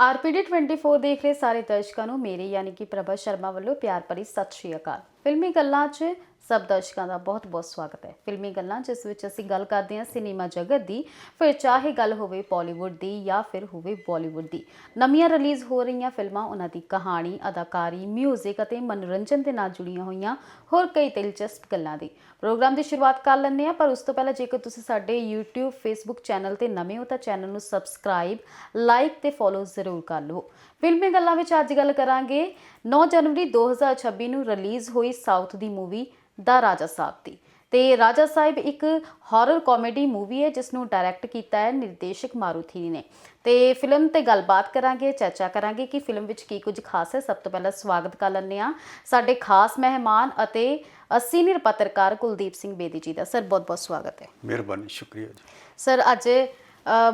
RPD 24 ਦੇਖ ਰਹੇ ਸਾਰੇ ਦਰਸ਼ਕਾਂ ਨੂੰ ਮੇਰੇ ਯਾਨੀ ਕਿ ਪ੍ਰਭਾ ਸ਼ਰਮਾ ਵੱਲੋਂ ਪਿਆਰ ਭਰੀ ਸਤਿ ਸ਼੍ਰੀ ਅਕਾਲ। ਫਿਲਮੀ ਗੱਲਾਂ 'ਚ ਸਭ ਦਰਸ਼ਕਾਂ ਦਾ ਬਹੁਤ-ਬਹੁਤ ਸਵਾਗਤ ਹੈ। ਫਿਲਮੀ ਗੱਲਾਂ, ਜਿਸ ਵਿੱਚ ਅਸੀਂ ਗੱਲ ਕਰਦੇ ਹਾਂ ਸਿਨੇਮਾ ਜਗਤ ਦੀ, ਫਿਰ ਚਾਹੇ ਗੱਲ ਹੋਵੇ ਬਾਲੀਵੁੱਡ ਦੀ ਜਾਂ ਫਿਰ ਹੋਵੇ ਬਾਲੀਵੁੱਡ ਦੀ। ਨਵੀਆਂ ਰਿਲੀਜ਼ ਹੋ ਰਹੀਆਂ ਫਿਲਮਾਂ, ਉਹਨਾਂ ਦੀ ਕਹਾਣੀ, ਅਦਾਕਾਰੀ ਮਿਊਜ਼ਿਕ ਅਤੇ ਮਨੋਰੰਜਨ ਦੇ ਨਾਲ ਜੁੜੀਆਂ ਹੋਈਆਂ ਹੋਰ ਕਈ ਦਿਲਚਸਪ ਗੱਲਾਂ ਦੀ। ਪ੍ਰੋਗਰਾਮ ਦੀ ਸ਼ੁਰੂਆਤ ਕਰ ਲੈਂਦੇ ਹਾਂ, ਪਰ ਉਸ ਤੋਂ ਪਹਿਲਾਂ ਜੇਕਰ ਤੁਸੀਂ ਸਾਡੇ YouTube, Facebook ਚੈਨਲ ਤੇ ਨਵੇਂ ਹੋ ਤਾਂ ਚੈਨਲ ਨੂੰ ਸਬਸਕ੍ਰਾਈਬ ਲਾਈਕ ਤੇ ਫੋਲੋ ਜ਼ਰੂਰ ਕਰ ਲਵੋ। ਫਿਲਮੀ ਗੱਲਾਂ ਵਿੱਚ ਅੱਜ ਗੱਲ ਕਰਾਂਗੇ। 9 ਜਨਵਰੀ 2026 ਨੂੰ ਰਿਲੀਜ਼ ਹੋਈ ਸਾਊਥ ਦੀ ਮੂਵੀ ਦਾ ਰਾਜਾ ਸਾਹਿਬ ਦੀ। ਤੇ ਰਾਜਾ ਸਾਹਿਬ ਇੱਕ ਹਾਰਰ ਕਾਮੇਡੀ ਮੂਵੀ ਹੈ ਜਿਸ ਨੂੰ ਡਾਇਰੈਕਟ ਕੀਤਾ ਹੈ ਨਿਰਦੇਸ਼ਕ ਮਾਰੂਥੀ ਨੇ। ਤੇ ਫਿਲਮ ਤੇ ਗੱਲਬਾਤ ਕਰਾਂਗੇ ਚਰਚਾ ਕਰਾਂਗੇ ਕਿ ਫਿਲਮ ਵਿੱਚ ਕੀ ਕੁਝ ਖਾਸ ਹੈ। ਸਭ ਤੋਂ ਪਹਿਲਾਂ ਸਵਾਗਤ ਕਰ ਲੈਂਦੇ ਆ ਸਾਡੇ ਖਾਸ ਮਹਿਮਾਨ ਅਤੇ ਸੀਨੀਅਰ ਪੱਤਰਕਾਰ ਕੁਲਦੀਪ ਸਿੰਘ ਬੇਦੀ ਜੀ ਦਾ। ਸਰ ਬਹੁਤ ਬਹੁਤ ਸਵਾਗਤ ਹੈ। ਮਿਹਰਬਾਨੀ ਸ਼ੁਕਰੀਆ ਜੀ। ਸਰ ਅੱਜ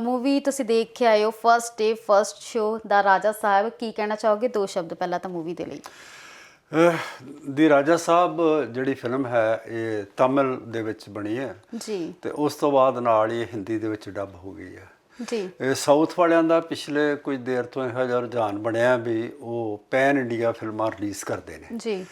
ਮੂਵੀ ਤੁਸੀਂ ਦੇਖ ਕੇ ਆਏ ਹੋ ਫਰਸਟ ਡੇ ਫਰਸਟ ਸ਼ੋ ਦਾ ਰਾਜਾ ਸਾਹਿਬ ਕੀ ਕਹਿਣਾ ਚਾਹੋਗੇ? ਦੋ ਸ਼ਬਦ ਪਹਿਲਾਂ ਤਾਂ ਮੂਵੀ ਦੇ ਲਈ। ਦੀ ਰਾਜਾ ਸਾਹਿਬ ਜਿਹੜੀ ਫਿਲਮ ਹੈ ਇਹ ਤਮਿਲ ਦੇ ਵਿੱਚ ਬਣੀ ਹੈ। ਜੀ। ਤੇ ਉਸ ਤੋਂ ਬਾਅਦ ਨਾਲ ਹੀ ਇਹ ਹਿੰਦੀ ਦੇ ਵਿੱਚ ਡੱਬ ਹੋ ਗਈ ਹੈ। ਜੀ। ਇਹ ਸਾਊਥ ਵਾਲਿਆਂ ਦਾ ਪਿਛਲੇ ਕੁਝ ਦੇਰ ਤੋਂ ਇਹੋ ਜਿਹਾ ਰੁਝਾਨ ਬਣਿਆ ਵੀ ਉਹ ਪੈਨ ਇੰਡੀਆ ਫਿਲਮਾਂ ਰਿਲੀਜ਼ ਕਰਦੇ ਨੇ। ਜੀ।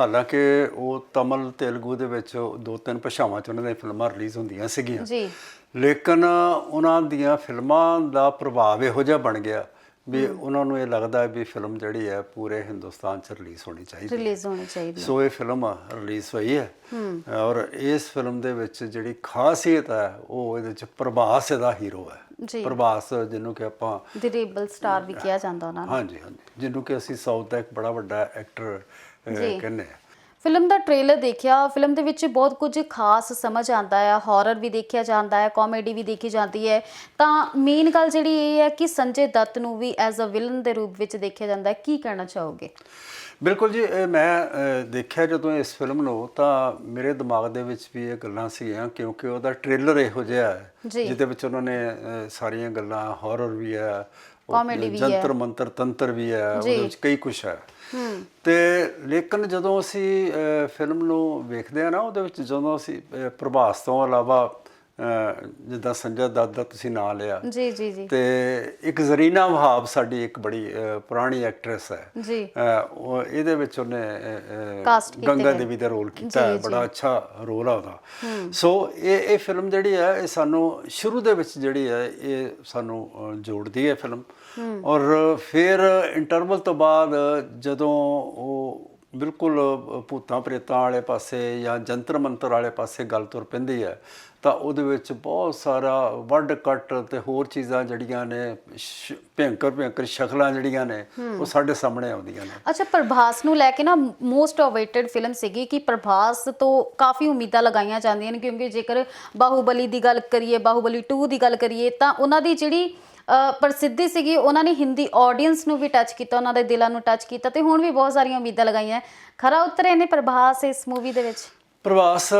ਹਾਲਾਂਕਿ ਉਹ ਤਮਿਲ ਤੇਲਗੂ ਦੇ ਵਿੱਚ ਦੋ ਤਿੰਨ ਭਾਸ਼ਾਵਾਂ 'ਚ ਉਹਨਾਂ ਦੀਆਂ ਫਿਲਮਾਂ ਰਿਲੀਜ਼ ਹੁੰਦੀਆਂ ਸੀਗੀਆਂ। ਜੀ। ਲੇਕਿਨ ਉਹਨਾਂ ਦੀਆਂ ਫਿਲਮਾਂ ਦਾ ਪ੍ਰਭਾਵ ਇਹੋ ਜਿਹਾ ਬਣ ਗਿਆ ਵੀ ਉਹਨਾਂ ਨੂੰ ਇਹ ਲੱਗਦਾ ਹੈ ਵੀ ਫਿਲਮ ਜਿਹੜੀ ਹੈ ਪੂਰੇ ਹਿੰਦੁਸਤਾਨ 'ਚ ਰਿਲੀਜ਼ ਹੋਣੀ ਚਾਹੀਦੀ ਹੈ। ਰਿਲੀਜ਼ ਹੋਣੀ ਚਾਹੀਦੀ ਸੋ ਇਹ ਫਿਲਮ ਰਿਲੀਜ਼ ਹੋਈ ਹੈ। ਔਰ ਇਸ ਫਿਲਮ ਦੇ ਵਿੱਚ ਜਿਹੜੀ ਖਾਸੀਅਤ ਹੈ ਉਹ ਇਹਦੇ ਵਿੱਚ ਪ੍ਰਭਾਸ ਇਹਦਾ ਹੀਰੋ ਹੈ। ਪ੍ਰਭਾਸ ਜਿਹਨੂੰ ਕਿ ਆਪਾਂ ਦੀ ਰੇਬਲ ਸਟਾਰ ਵੀ ਕਿਹਾ ਜਾਂਦਾ ਉਹਨਾਂ ਨੂੰ। ਹਾਂਜੀ ਹਾਂਜੀ। ਜਿਹਨੂੰ ਕਿ ਅਸੀਂ ਸਾਊਥ ਦਾ ਇੱਕ ਬੜਾ ਵੱਡਾ ਐਕਟਰ। ਕਹਿੰਦੇ ਆ ਫਿਲਮ ਦਾ ਟ੍ਰੇਲਰ ਦੇਖਿਆ ਫਿਲਮ ਦੇ ਵਿੱਚ ਬਹੁਤ ਕੁਝ ਖਾਸ ਸਮਝ ਆਉਂਦਾ ਹੈ ਹਾਰਰ ਵੀ ਦੇਖਿਆ ਜਾਂਦਾ ਹੈ ਕਾਮੇਡੀ ਵੀ ਦੇਖੀ ਜਾਂਦੀ ਹੈ ਤਾਂ ਮੇਨ ਗੱਲ ਜਿਹੜੀ ਇਹ ਹੈ ਕਿ ਸੰਜੇ ਦੱਤ ਨੂੰ ਵੀ ਐਜ਼ ਅ ਵਿਲਨ ਦੇ ਰੂਪ ਵਿੱਚ ਦੇਖਿਆ ਜਾਂਦਾ ਹੈ ਕੀ ਕਹਿਣਾ ਚਾਹੋਗੇ ਬਿਲਕੁਲ ਜੀ ਮੈਂ ਦੇਖਿਆ ਜਦੋਂ ਇਸ ਫਿਲਮ ਨੂੰ ਤਾਂ ਮੇਰੇ ਦਿਮਾਗ ਦੇ ਵਿੱਚ ਵੀ ਇਹ ਗੱਲਾਂ ਸੀਗੀਆਂ ਕਿਉਂਕਿ ਉਹਦਾ ਟ੍ਰੇਲਰ ਇਹੋ ਜਿਹਾ ਹੈ। ਜਿਹਦੇ ਵਿੱਚ ਉਹਨਾਂ ਨੇ ਸਾਰੀਆਂ ਗੱਲਾਂ ਹਾਰਰ ਵੀ ਹੈ Comedy ਵੀ ਹੈ। ਜੰਤਰ ਮੰਤਰ ਤੰਤਰ ਵੀ ਹੈ ਉਹਦੇ। ਵਿੱਚ ਕਈ ਕੁਝ ਹੈ ਤੇ ਲੇਕਿਨ ਜਦੋਂ ਅਸੀਂ ਫਿਲਮ ਨੂੰ ਵੇਖਦੇ ਆ ਨਾ ਉਹਦੇ ਵਿੱਚ ਜਦੋਂ ਅਸੀਂ ਪ੍ਰਭਾਸ ਤੋਂ ਇਲਾਵਾ ਜਿੱਦਾਂ ਸੰਜੇ ਦੱਤ ਦਾ ਤੁਸੀਂ ਨਾਂ ਲਿਆ। ਜੀ ਜੀ ਜੀ। ਤੇ ਇੱਕ ਜ਼ਰੀਨਾ ਵਹਾਬ ਸਾਡੀ ਇੱਕ ਬੜੀ ਪੁਰਾਣੀ ਐਕਟਰੈਸ ਹੈ। ਜੀ। ਉਹ ਇਹਦੇ ਵਿੱਚ ਉਹਨੇ ਗੰਗਾ। ਦੇਵੀ ਦਾ ਰੋਲ ਕੀਤਾ ਹੈ। ਬੜਾ ਅੱਛਾ ਰੋਲ ਆ ਉਹਦਾ। ਸੋ ਇਹ ਇਹ ਫਿਲਮ ਜਿਹੜੀ ਹੈ ਇਹ ਸਾਨੂੰ ਸ਼ੁਰੂ ਦੇ ਵਿੱਚ ਜਿਹੜੀ ਹੈ ਇਹ ਸਾਨੂੰ ਜੋੜਦੀ ਹੈ ਫਿਲਮ। ਔਰ ਫਿਰ ਇੰਟਰਵਲ ਤੋਂ ਬਾਅਦ ਜਦੋਂ ਉਹ ਬਿਲਕੁਲ ਭੂਤਾਂ ਪ੍ਰੇਤਾਂ ਵਾਲੇ ਪਾਸੇ ਜਾਂ ਜੰਤਰ ਮੰਤਰ ਵਾਲੇ ਪਾਸੇ ਗੱਲ ਤੁਰ ਪੈਂਦੀ ਹੈ ਤਾਂ ਉਹਦੇ ਵਿੱਚ ਬਹੁਤ ਸਾਰਾ ਵੱਡ ਕੱਟ ਤੇ ਹੋਰ ਚੀਜ਼ਾਂ ਜਿਹੜੀਆਂ ਨੇ ਭਿਅੰਕਰ ਭਿਅੰਕਰ ਸ਼ਕਲਾਂ ਜਿਹੜੀਆਂ ਨੇ ਉਹ ਸਾਡੇ ਸਾਹਮਣੇ ਆਉਂਦੀਆਂ ਨੇ। ਅੱਛਾ ਪ੍ਰਭਾਸ ਨੂੰ ਲੈ ਕੇ ਨਾ ਮੋਸਟ ਅਵੇਟਡ ਫਿਲਮ ਸੀਗੀ ਕਿ ਪ੍ਰਭਾਸ ਤੋਂ ਕਾਫੀ ਉਮੀਦਾਂ ਲਗਾਈਆਂ ਜਾਂਦੀਆਂ ਨੇ ਕਿਉਂਕਿ ਜੇਕਰ ਬਾਹੂਬਲੀ ਦੀ ਗੱਲ ਕਰੀਏ ਬਾਹੂਬਲੀ 2 ਦੀ ਗੱਲ ਕਰੀਏ ਤਾਂ ਉਹਨਾਂ ਦੀ ਜਿਹੜੀ ਪ੍ਰਸਿੱਧੀ ਸੀਗੀ। ਉਹਨਾਂ ਨੇ ਹਿੰਦੀ ਆਡੀਅנס ਨੂੰ ਵੀ ਟੱਚ ਕੀਤਾ ਉਹਨਾਂ ਦੇ ਦਿਲਾਂ ਨੂੰ ਟੱਚ ਕੀਤਾ ਤੇ ਹੁਣ ਵੀ ਬਹੁਤ ਸਾਰੀਆਂ ਉਮੀਦਾਂ ਲਗਾਈਆਂ। ਖਰਾ ਉਤਰੇ ਨੇ ਪ੍ਰਭਾਸ ਇਸ ਮੂਵੀ ਦੇ ਵਿੱਚ? ਪ੍ਰਵਾਸ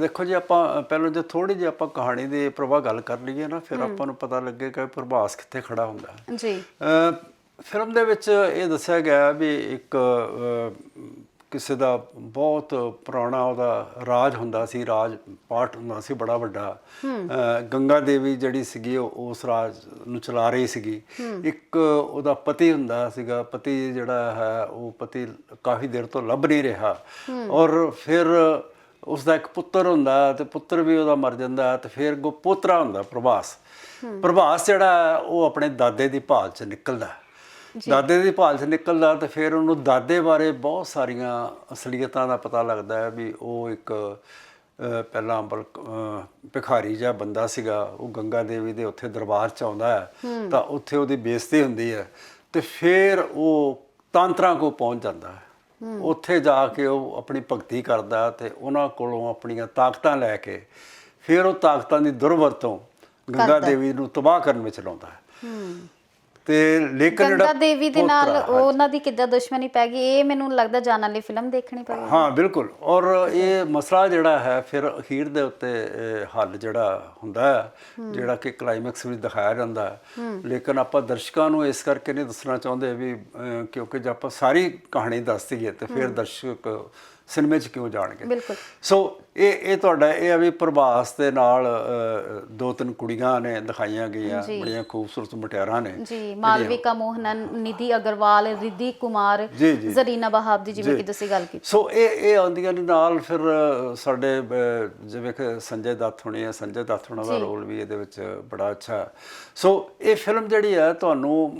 ਦੇਖੋ ਜੀ ਆਪਾਂ ਪਹਿਲਾਂ ਜੇ ਥੋੜੀ ਜਿਹੀ ਆਪਾਂ ਕਹਾਣੀ ਦੇ ਪ੍ਰਵਾਹ ਗੱਲ ਕਰ ਲਈਏ ਨਾ ਫਿਰ ਆਪਾਂ ਨੂੰ ਪਤਾ ਲੱਗੇਗਾ ਕਿ ਪ੍ਰਭਾਸ ਕਿੱਥੇ ਖੜਾ ਹੁੰਦਾ ਜੀ। ਫਿਲਮ ਦੇ ਵਿੱਚ ਇਹ ਦੱਸਿਆ ਗਿਆ ਵੀ ਇੱਕ ਕਿਸੇ ਦਾ ਬਹੁਤ ਪੁਰਾਣਾ ਉਹਦਾ ਰਾਜ ਹੁੰਦਾ ਸੀ ਰਾਜ ਪਾਠ ਹੁੰਦਾ ਸੀ ਬੜਾ ਵੱਡਾ। ਗੰਗਾ ਦੇਵੀ ਜਿਹੜੀ ਸੀਗੀ ਉਹ ਉਸ ਰਾਜ ਨੂੰ ਚਲਾ ਰਹੀ ਸੀਗੀ। ਇੱਕ ਉਹਦਾ ਪਤੀ ਹੁੰਦਾ ਸੀਗਾ ਪਤੀ ਜਿਹੜਾ ਹੈ ਉਹ ਪਤੀ ਕਾਫੀ ਦੇਰ ਤੋਂ ਲੱਭ ਨਹੀਂ ਰਿਹਾ। ਔਰ ਫਿਰ ਉਸ ਦਾ ਇੱਕ ਪੁੱਤਰ ਹੁੰਦਾ ਤੇ ਪੁੱਤਰ ਵੀ ਉਹਦਾ ਮਰ ਜਾਂਦਾ ਤੇ ਫਿਰ ਅੱਗੋਂ ਪੋਤਰਾ ਹੁੰਦਾ ਪ੍ਰਭਾਸ। ਪ੍ਰਭਾਸ ਜਿਹੜਾ ਉਹ ਆਪਣੇ ਦਾਦੇ ਦੀ ਭਾਲ 'ਚ ਨਿਕਲਦਾ। ਦਾਦੇ ਦੀ ਭਾਲ 'ਚ ਨਿਕਲਦਾ ਤੇ ਫਿਰ ਉਹਨੂੰ ਦਾਦੇ ਬਾਰੇ ਬਹੁਤ ਸਾਰੀਆਂ ਅਸਲੀਅਤਾਂ ਦਾ ਪਤਾ ਲੱਗਦਾ ਹੈ ਵੀ ਉਹ ਇੱਕ ਪਹਿਲਾਂ ਅਹ, ਭਿਖਾਰੀ ਜਿਹਾ ਬੰਦਾ ਸੀਗਾ। ਉਹ ਗੰਗਾ ਦੇਵੀ ਦੇ ਉੱਥੇ ਦਰਬਾਰ 'ਚ ਆਉਂਦਾ ਹੈ। ਤਾਂ ਉੱਥੇ ਉਹਦੀ ਬੇਇੱਜ਼ਤੀ ਹੁੰਦੀ ਹੈ ਤੇ ਫਿਰ ਉਹ ਤਾਂਤਰਾਂ ਕੋ ਪਹੁੰਚ ਜਾਂਦਾ ਹੈ। ਉੱਥੇ ਜਾ ਕੇ ਉਹ ਆਪਣੀ ਭਗਤੀ ਕਰਦਾ ਤੇ ਉਹਨਾਂ ਕੋਲੋਂ ਆਪਣੀਆਂ ਤਾਕਤਾਂ ਲੈ ਕੇ ਫਿਰ ਉਹ ਤਾਕਤਾਂ ਦੀ ਦੁਰਵਰਤੋਂ ਗੰਗਾ ਦੇਵੀ ਨੂੰ ਤਬਾਹ ਕਰਨ ਵਿੱਚ ਲਾਉਂਦਾ ਹੈ। ਤੇ ਲੇਕਿਨ ਗੰਗਾ ਜਿਹੜਾ ਦੇਵੀ ਦੇ ਨਾਲ ਪੋਤਰਾ, ਉਹਨਾਂ ਦੀ ਕਿੱਦਾਂ ਦੁਸ਼ਮਣੀ ਪੈ ਗਈ ਇਹ ਮੈਨੂੰ ਲੱਗਦਾ ਜਾਣ ਵਾਲੀ ਫਿਲਮ ਦੇਖਣੀ ਪਵੇਗੀ। ਹਾਂ ਬਿਲਕੁਲ। ਔਰ ਇਹ ਮਸਲਾ ਜਿਹੜਾ ਹੈ ਫਿਰ ਅਖੀਰ ਦੇ ਉੱਤੇ ਇਹ ਹੱਲ ਜਿਹੜਾ ਹੁੰਦਾ ਹੈ ਜਿਹੜਾ ਕਿ ਕਲਾਈਮੈਕਸ ਵਿੱਚ ਦਿਖਾਇਆ ਜਾਂਦਾ ਹੈ। ਲੇਕਿਨ ਆਪਾਂ ਦਰਸ਼ਕਾਂ ਨੂੰ ਇਸ ਕਰਕੇ ਨਹੀਂ ਦੱਸਣਾ ਚਾਹੁੰਦੇ ਵੀ ਅਹ, ਕਿਉਂਕਿ ਜੇ ਆਪਾਂ ਸਾਰੀ ਕਹਾਣੀ ਦੱਸ ਦਈਏ ਤੇ ਫਿਰ ਦਰਸ਼ਕ ਸਿਨੇਮੇ 'ਚ ਕਿਉਂ ਜਾਣਗੇ ਬਿਲਕੁਲ ਸੋ ਇਹ ਇਹ ਤੁਹਾਡਾ ਇਹ ਆ ਵੀ ਪ੍ਰਭਾਸ ਦੇ ਨਾਲ ਦੋ ਤਿੰਨ ਕੁੜੀਆਂ ਨੇ ਦਿਖਾਈਆਂ ਗਈਆਂ। ਬੜੀਆਂ ਖੂਬਸੂਰਤ ਮੁਟਿਆਰਾਂ ਨੇ ਜੀ ਮਾਲਵਿਕਾ ਮੋਹਨਨ ਨਿਧੀ ਅਗਰਵਾਲ ਰਿਧੀ ਕੁਮਾਰ। ਜ਼ਰੀਨਾ ਬਹਾਬ ਦੀ ਜਿਵੇਂ ਜੀ। ਕਿ ਤੁਸੀਂ ਗੱਲ ਕੀਤੀ ਸੋ ਇਹ ਇਹ ਆਉਂਦੀਆਂ ਨੇ ਨਾਲ ਫਿਰ ਸਾਡੇ ਜਿਵੇਂ ਕਿ ਸੰਜੇ ਦੱਤ ਹੋਣੀ ਹੈ ਸੰਜੇ ਦੱਤ ਹੋਣਾ ਦਾ। ਰੋਲ ਵੀ ਇਹਦੇ ਵਿੱਚ ਬੜਾ ਅੱਛਾ। ਸੋ ਇਹ ਫਿਲਮ ਜਿਹੜੀ ਹੈ ਤੁਹਾਨੂੰ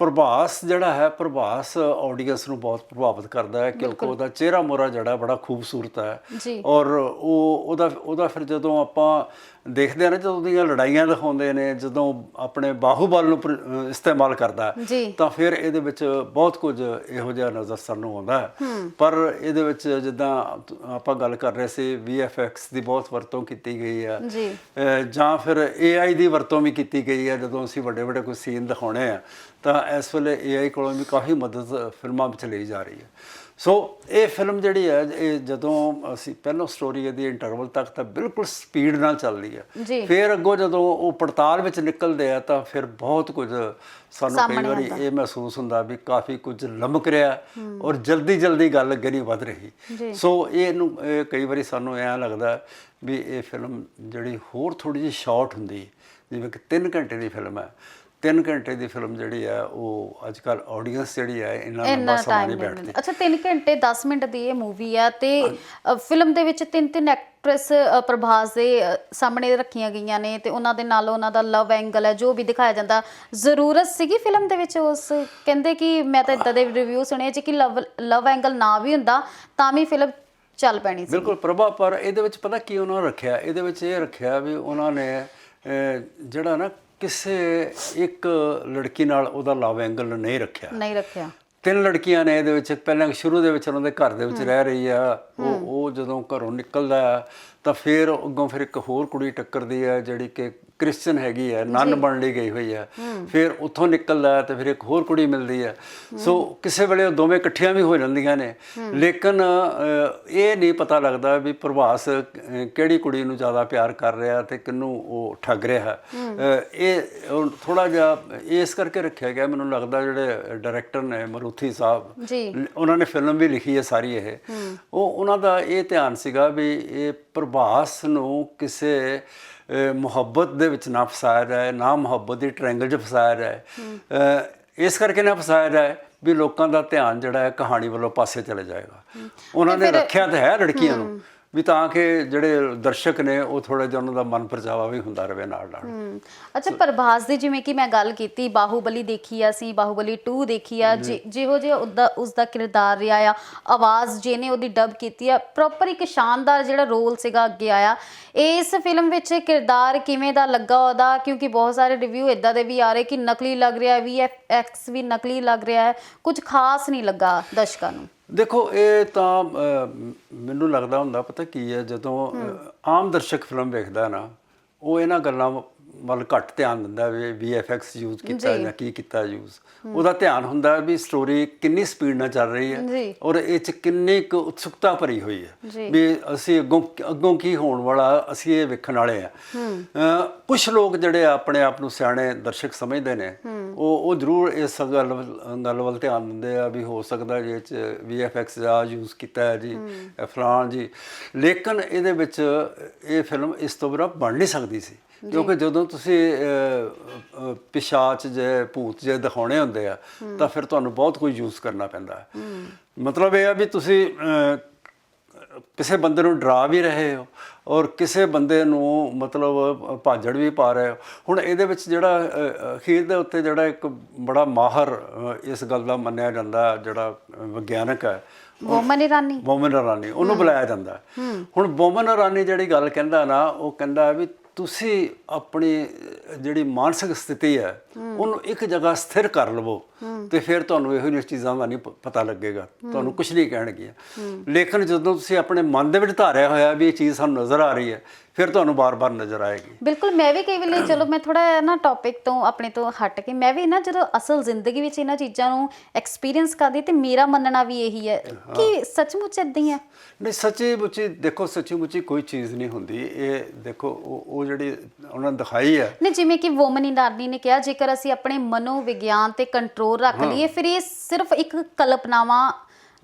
ਪ੍ਰਭਾਸ ਜਿਹੜਾ ਹੈ ਪ੍ਰਭਾਸ ਆਡੀਅנס ਨੂੰ ਬਹੁਤ ਪ੍ਰਭਾਵਿਤ ਕਰਦਾ ਹੈ ਕਿਉਂਕਿ ਉਹਦਾ ਚਿਹਰਾ ਮੋਰਾ ਜਿਹੜਾ ਬੜਾ ਖੂਬਸੂਰਤ ਹੈ। ਔਰ ਉਹ ਉਹਦਾ ਉਹਦਾ ਫਿਰ ਜਦੋਂ ਆਪਾਂ ਦੇਖਦੇ ਆ ਨਾ ਜਦੋਂ ਉਹਦੀਆਂ ਲੜਾਈਆਂ ਦਿਖਾਉਂਦੇ ਨੇ ਜਦੋਂ ਆਪਣੇ ਬਾਹੂਬਲ ਨੂੰ ਇਸਤੇਮਾਲ ਕਰਦਾ ਤਾਂ ਫਿਰ ਇਹਦੇ ਵਿੱਚ ਬਹੁਤ ਕੁਝ ਇਹੋ ਜਿਹਾ ਨਜ਼ਰ ਸਾਨੂੰ ਆਉਂਦਾ ਪਰ ਇਹਦੇ ਵਿੱਚ ਜਿੱਦਾਂ ਆਪਾਂ ਗੱਲ ਕਰ ਰਹੇ ਸੀ VFX ਦੀ ਬਹੁਤ ਵਰਤੋਂ ਕੀਤੀ ਗਈ ਹੈ। ਜੀ। ਫਿਰ AI ਦੀ ਵਰਤੋਂ ਵੀ ਕੀਤੀ ਗਈ ਹੈ ਜਦੋਂ ਅਸੀਂ ਵੱਡੇ ਵੱਡੇ ਕੋਈ ਸੀਨ ਦਿਖਾਉਣੇ ਆ ਤਾਂ ਇਸ ਵੇਲੇ AI ਕੋਲੋਂ ਵੀ ਕਾਫੀ ਮਦਦ ਫਿਲਮਾਂ ਵਿੱਚ ਲਈ ਜਾ ਰਹੀ ਹੈ। ਸੋ ਇਹ ਫਿਲਮ ਜਿਹੜੀ ਹੈ ਇਹ ਜਦੋਂ ਅਸੀਂ ਪਹਿਲਾਂ ਸਟੋਰੀ ਇਹਦੀ ਇੰਟਰਵਲ ਤੱਕ ਤਾਂ ਬਿਲਕੁਲ ਸਪੀਡ ਨਾਲ ਚੱਲਦੀ ਹੈ ਫਿਰ ਅੱਗੋਂ ਜਦੋਂ ਉਹ ਪੜਤਾਲ ਵਿੱਚ ਨਿਕਲਦੇ ਆ ਤਾਂ ਫਿਰ ਬਹੁਤ ਕੁਝ ਸਾਨੂੰ ਕਈ ਵਾਰੀ। ਇਹ ਮਹਿਸੂਸ ਹੁੰਦਾ ਵੀ ਕਾਫੀ ਕੁਝ ਲਮਕ ਰਿਹਾ ਔਰ ਜਲਦੀ ਜਲਦੀ ਗੱਲ ਅੱਗੇ ਨਹੀਂ ਵਧ ਰਹੀ। ਸੋ ਇਹ ਕਈ ਵਾਰੀ ਸਾਨੂੰ ਐਂ ਲੱਗਦਾ ਵੀ ਇਹ ਫਿਲਮ ਜਿਹੜੀ ਹੋਰ ਥੋੜੀ ਜਿਹੀ ਸ਼ਾਰਟ ਹੁੰਦੀ ਜਿਵੇਂ ਕਿ 3 ਘੰਟੇ ਦੀ ਫਿਲਮ ਹੈ 3 ਘੰਟੇ ਦੀ ਫਿਲਮ ਜਿਹੜੀ ਹੈ ਉਹ ਅੱਜ ਕੱਲ ਆਡੀਅנס ਜਿਹੜੀ ਹੈ ਇੰਨਾ ਲੰਬਾ ਸਮਾਂ ਨਹੀਂ ਬੈਠਦੀ। ਅੱਛਾ 3 ਘੰਟੇ 10 ਮਿੰਟ ਦੀ ਇਹ ਮੂਵੀ ਆ ਤੇ ਫਿਲਮ ਦੇ ਵਿੱਚ ਤਿੰਨ ਤਿੰਨ ਐਕਟ੍ਰੈਸ ਪ੍ਰਭਾਸ ਦੇ ਸਾਹਮਣੇ ਰੱਖੀਆਂ ਗਈਆਂ ਨੇ ਤੇ ਉਹਨਾਂ ਦੇ ਨਾਲ ਉਹਨਾਂ ਦਾ ਲਵ ਐਂਗਲ ਹੈ ਜੋ ਵੀ ਦਿਖਾਇਆ ਜਾਂਦਾ। ਜ਼ਰੂਰਤ ਸੀਗੀ ਫਿਲਮ ਦੇ ਵਿੱਚ ਉਸ ਕਹਿੰਦੇ ਕਿ ਮੈਂ ਤਾਂ ਇਦਾਂ ਦੇ ਰਿਵਿਊ ਸੁਣੇ ਜੀ ਕਿ ਲਵ ਲਵ ਐਂਗਲ ਨਾ ਵੀ ਹੁੰਦਾ ਤਾਂ ਵੀ ਫਿਲਮ ਚੱਲ ਪੈਣੀ ਸੀ ਬਿਲਕੁਲ ਪ੍ਰਭਾ ਪਰ ਇਹਦੇ ਵਿੱਚ ਪਤਾ ਕੀ ਉਹਨਾਂ ਨੇ ਰੱਖਿਆ? ਇਹਦੇ ਵਿੱਚ ਇਹ ਰੱਖਿਆ ਵੀ ਉਹਨਾਂ ਨੇ ਜਿਹੜਾ ਨਾ ਕਿਸੇ ਇੱਕ ਲੜਕੀ ਨਾਲ ਉਹਦਾ ਲਵ ਐਂਗਲ ਨਹੀਂ ਰੱਖਿਆ। ਨਹੀਂ ਰੱਖਿਆ। ਤਿੰਨ ਲੜਕੀਆਂ ਨੇ ਇਹਦੇ ਵਿੱਚ ਪਹਿਲਾਂ ਸ਼ੁਰੂ ਦੇ ਵਿੱਚ ਉਹਨਾਂ ਦੇ ਘਰ ਦੇ ਵਿੱਚ ਰਹਿ ਰਹੀ ਆ ਉਹ ਉਹ ਜਦੋਂ ਘਰੋਂ ਨਿਕਲਦਾ ਆ, ਤਾਂ ਫਿਰ ਅੱਗੋਂ ਫਿਰ ਇੱਕ ਹੋਰ ਕੁੜੀ ਟੱਕਰਦੀ ਹੈ ਜਿਹੜੀ ਕਿ ਕ੍ਰਿਸਚੀਅਨ ਹੈਗੀ ਹੈ ਨਨ ਬਣਨ ਲਈ ਗਈ ਹੋਈ ਹੈ। ਫਿਰ ਉੱਥੋਂ ਨਿਕਲਦਾ ਤੇ ਫਿਰ ਇੱਕ ਹੋਰ ਕੁੜੀ ਮਿਲਦੀ ਹੈ। ਸੋ ਕਿਸੇ ਵੇਲੇ ਉਹ ਦੋਵੇਂ ਇਕੱਠੀਆਂ ਵੀ ਹੋ ਜਾਂਦੀਆਂ ਨੇ। ਲੇਕਿਨ ਇਹ ਨਹੀਂ ਪਤਾ ਲੱਗਦਾ ਵੀ ਪ੍ਰਭਾਸ ਕਿਹੜੀ ਕੁੜੀ ਨੂੰ ਜ਼ਿਆਦਾ ਪਿਆਰ ਕਰ ਰਿਹਾ ਤੇ ਕਿਹਨੂੰ ਉਹ ਠੱਗ ਰਿਹਾ। ਇਹ ਥੋੜਾ ਜਿਹਾ ਇਸ ਕਰਕੇ ਰੱਖਿਆ ਗਿਆ। ਮੈਨੂੰ ਲੱਗਦਾ ਜਿਹੜੇ ਡਾਇਰੈਕਟਰ ਨੇ ਮਰੂਥੀ ਸਾਹਿਬ ਉਹਨਾਂ ਨੇ ਫਿਲਮ ਵੀ ਲਿਖੀ ਹੈ ਸਾਰੀ ਇਹ। ਉਹ ਉਹਨਾਂ ਦਾ ਇਹ ਧਿਆਨ ਸੀਗਾ ਵੀ ਇਹ ਪ੍ਰਭਾਸ ਨੂੰ ਕਿਸੇ ਮੁਹੱਬਤ ਦੇ ਵਿੱਚ ਨਾ ਫਸਾਇਆ ਜਾਏ ਨਾ ਮੁਹੱਬਤ ਦੀ ਟ੍ਰਾਇੰਗਲ 'ਚ ਫਸਾਇਆ ਜਾਏ। ਇਸ ਕਰਕੇ ਨਾ ਫਸਾਇਆ ਜਾਏ ਵੀ ਲੋਕਾਂ ਦਾ ਧਿਆਨ ਜਿਹੜਾ ਹੈ ਕਹਾਣੀ ਵੱਲੋਂ ਪਾਸੇ ਚਲੇ ਜਾਏਗਾ। ਉਹਨਾਂ ਨੇ ਰੱਖਿਆ ਤਾਂ ਹੈ ਲੜਕੀਆਂ ਨੂੰ। ਵੀ ਤਾਂ ਕਿ ਜਿਹੜੇ ਦਰਸ਼ਕ ਨੇ ਉਹ ਥੋੜਾ ਜਿਹਾ ਉਹਨਾਂ ਦਾ ਮਨ ਪਰਚਾਵਾ ਵੀ ਹੁੰਦਾ ਰਹੇ ਨਾਲ ਨਾਲ। ਅੱਛਾ ਪ੍ਰਭਾਸ ਦੀ ਜਿਵੇਂ ਕਿ ਮੈਂ ਗੱਲ ਕੀਤੀ ਬਾਹੂਬਲੀ ਦੇਖੀ ਆ ਸੀ ਬਾਹੂਬਲੀ 2 ਦੇਖੀ ਆ ਜਿ- ਜਿਹੋ ਜਿਹਾ ਉਹਦਾ ਉਸ ਦਾ ਕਿਰਦਾਰ ਰਿਹਾ ਆ ਆਵਾਜ਼ ਜਿਹਨੇ ਉਹਦੀ ਡਬ ਕੀਤੀ ਆ ਪ੍ਰੋਪਰ ਇੱਕ ਸ਼ਾਨਦਾਰ ਜਿਹੜਾ ਰੋਲ ਸੀਗਾ ਅੱਗੇ ਆਇਆ। ਇਸ ਫਿਲਮ ਵਿੱਚ ਕਿਰਦਾਰ ਕਿਵੇਂ ਦਾ ਲੱਗਾ ਉਹਦਾ? ਕਿਉਂਕਿ ਬਹੁਤ ਸਾਰੇ ਰਿਵਿਊ ਇਦਾਂ ਦੇ ਵੀ ਆ ਰਹੇ ਕਿ ਨਕਲੀ ਲੱਗ ਰਿਹਾ ਵੀ ਐਕਸ ਵੀ ਨਕਲੀ ਲੱਗ ਰਿਹਾ ਹੈ ਕੁਝ ਖਾਸ ਨਹੀਂ ਲੱਗਾ ਦਰਸ਼ਕਾਂ ਨੂੰ। ਦੇਖੋ, ਇਹ ਤਾਂ ਮੈਨੂੰ ਲੱਗਦਾ ਹੁੰਦਾ, ਪਤਾ ਕੀ ਹੈ, ਜਦੋਂ ਆਮ ਦਰਸ਼ਕ ਫਿਲਮ ਵੇਖਦਾ ਨਾ, ਉਹ ਇਹਨਾਂ ਗੱਲਾਂ ਵੱਲ ਘੱਟ ਧਿਆਨ ਦਿੰਦਾ ਵੀ VFX ਯੂਜ਼ ਕੀਤਾ ਜੀ। ਕੀ ਕੀਤਾ ਯੂਜ਼ ਉਹਦਾ ਧਿਆਨ ਹੁੰਦਾ ਵੀ ਸਟੋਰੀ ਕਿੰਨੀ ਸਪੀਡ ਨਾਲ ਚੱਲ ਰਹੀ ਹੈ ਔਰ ਇਹ ਚ ਕਿੰਨੀ ਕੁ ਉਤਸੁਕਤਾ ਭਰੀ ਹੋਈ। ਹੈ ਵੀ ਅਸੀਂ ਅੱਗੋਂ ਅੱਗੋਂ ਕੀ ਹੋਣ ਵਾਲਾ ਅਸੀਂ ਇਹ ਵੇਖਣ ਵਾਲੇ ਆ ਕੁਝ ਲੋਕ ਜਿਹੜੇ ਆਪਣੇ ਆਪ ਨੂੰ ਸਿਆਣੇ ਦਰਸ਼ਕ ਸਮਝਦੇ ਨੇ ਉਹ ਉਹ ਜ਼ਰੂਰ ਇਸ ਗੱਲ ਗੱਲ ਵੱਲ ਧਿਆਨ ਦਿੰਦੇ ਆ ਵੀ ਹੋ ਸਕਦਾ ਜੇ ਚ VFX ਦਾ ਯੂਜ਼ ਕੀਤਾ ਹੈ ਜੀ ਫਲਾਣ ਜੀ। ਲੇਕਿਨ ਇਹਦੇ ਵਿੱਚ ਇਹ ਫਿਲਮ ਇਸ ਤੋਂ ਬਿਨਾਂ ਬਣ ਨਹੀਂ ਸਕਦੀ ਸੀ। ਕਿਉਂਕਿ ਜਦੋਂ ਤੁਸੀਂ ਪਿਸ਼ਾਚ ਜੇ ਭੂਤ ਜੇ ਦਿਖਾਉਣੇ ਹੁੰਦੇ ਆ ਤਾਂ ਫਿਰ ਤੁਹਾਨੂੰ ਬਹੁਤ ਕੁਝ ਯੂਜ਼ ਕਰਨਾ ਪੈਂਦਾ। ਹੈ। ਮਤਲਬ ਇਹ ਆ ਵੀ ਤੁਸੀਂ ਕਿਸੇ ਬੰਦੇ ਨੂੰ ਡਰਾ ਵੀ ਰਹੇ ਹੋ ਔਰ ਕਿਸੇ ਬੰਦੇ ਨੂੰ ਮਤਲਬ ਭਾਜੜ ਵੀ ਪਾ ਰਹੇ ਹੋ। ਹੁਣ ਇਹਦੇ ਵਿੱਚ ਜਿਹੜਾ ਅਖੀਰ ਦੇ ਉੱਤੇ ਜਿਹੜਾ ਇੱਕ ਬੜਾ ਮਾਹਰ ਇਸ ਗੱਲ ਦਾ ਮੰਨਿਆ ਜਾਂਦਾ ਜਿਹੜਾ ਵਿਗਿਆਨਕ ਹੈ ਵੋਮਨ ਇਰਾਨੀ। ਬੋਮਨ ਰਾਣੀ ਉਹਨੂੰ ਬੁਲਾਇਆ ਜਾਂਦਾ। ਹੁਣ ਬੋਮਨ ਰਾਣੀ ਜਿਹੜੀ ਗੱਲ ਕਹਿੰਦਾ ਨਾ ਉਹ ਕਹਿੰਦਾ ਵੀ ਤੁਸੀਂ ਆਪਣੀ ਜਿਹੜੀ ਮਾਨਸਿਕ ਸਥਿਤੀ ਹੈ, ਉਹਨੂੰ ਇੱਕ ਜਗ੍ਹਾ ਸਥਿਰ ਕਰ ਲਵੋ ਤੇ ਫਿਰ ਤੁਹਾਨੂੰ ਇਹੋ ਜਿਹੀਆਂ ਚੀਜ਼ਾਂ ਦਾ ਨਹੀਂ ਪਤਾ ਲੱਗੇਗਾ। ਤੁਹਾਨੂੰ ਕੁਝ ਨਹੀਂ ਕਹਿਣਗੀਆਂ। ਲੇਕਿਨ ਜਦੋਂ ਤੁਸੀਂ ਆਪਣੇ ਮਨ ਦੇ ਵਿੱਚ ਧਾਰਿਆ ਹੋਇਆ ਵੀ ਇਹ ਚੀਜ਼ ਸਾਨੂੰ ਨਜ਼ਰ ਆ ਰਹੀ ਹੈ ਫਿਰ ਤੁਹਾਨੂੰ ਬਾਰ-ਬਾਰ ਨਜ਼ਰ ਆਏਗੀ। ਬਿਲਕੁਲ ਮੈਂ ਵੀ ਕਈ ਵੇਲੇ ਚਲੋ ਮੈਂ ਥੋੜਾ ਨਾ ਟੌਪਿਕ ਤੋਂ ਆਪਣੇ ਤੋਂ ਹਟ ਕੇ ਮੈਂ ਵੀ ਨਾ ਜਦੋਂ ਅਸਲ ਜ਼ਿੰਦਗੀ ਵਿੱਚ ਇਹਨਾਂ ਚੀਜ਼ਾਂ ਨੂੰ ਐਕਸਪੀਰੀਅੰਸ ਕਰਦੀ ਤੇ ਮੇਰਾ ਮੰਨਣਾ ਵੀ ਇਹੀ ਹੈ ਕਿ ਸੱਚਮੁੱਚ ਇਦਾਂ ਹੀ ਹੈ। ਨਹੀਂ ਸੱਚੀ ਮੁੱਚੀ ਦੇਖੋ ਸੱਚੀ ਮੁੱਚੀ ਕੋਈ ਚੀਜ਼ ਨਹੀਂ ਹੁੰਦੀ। ਇਹ ਦੇਖੋ ਉਹ ਜਿਹੜੀ ਉਹਨਾਂ ਨੇ ਦਿਖਾਈ ਹੈ। ਨਹੀਂ ਜਿਵੇਂ ਕਿ ਵੋਮਨ ਇਨਾਰਨੀ ਨੇ ਕਿਹਾ ਜੇਕਰ ਅਸੀਂ ਆਪਣੇ ਮਨੋਵਿਗਿਆਨ ਤੇ ਕੰਟਰੋਲ ਰੱਖ ਲਈਏ ਫਿਰ ਇਹ ਸਿਰਫ ਇੱਕ ਕਲਪਨਾਵਾਂ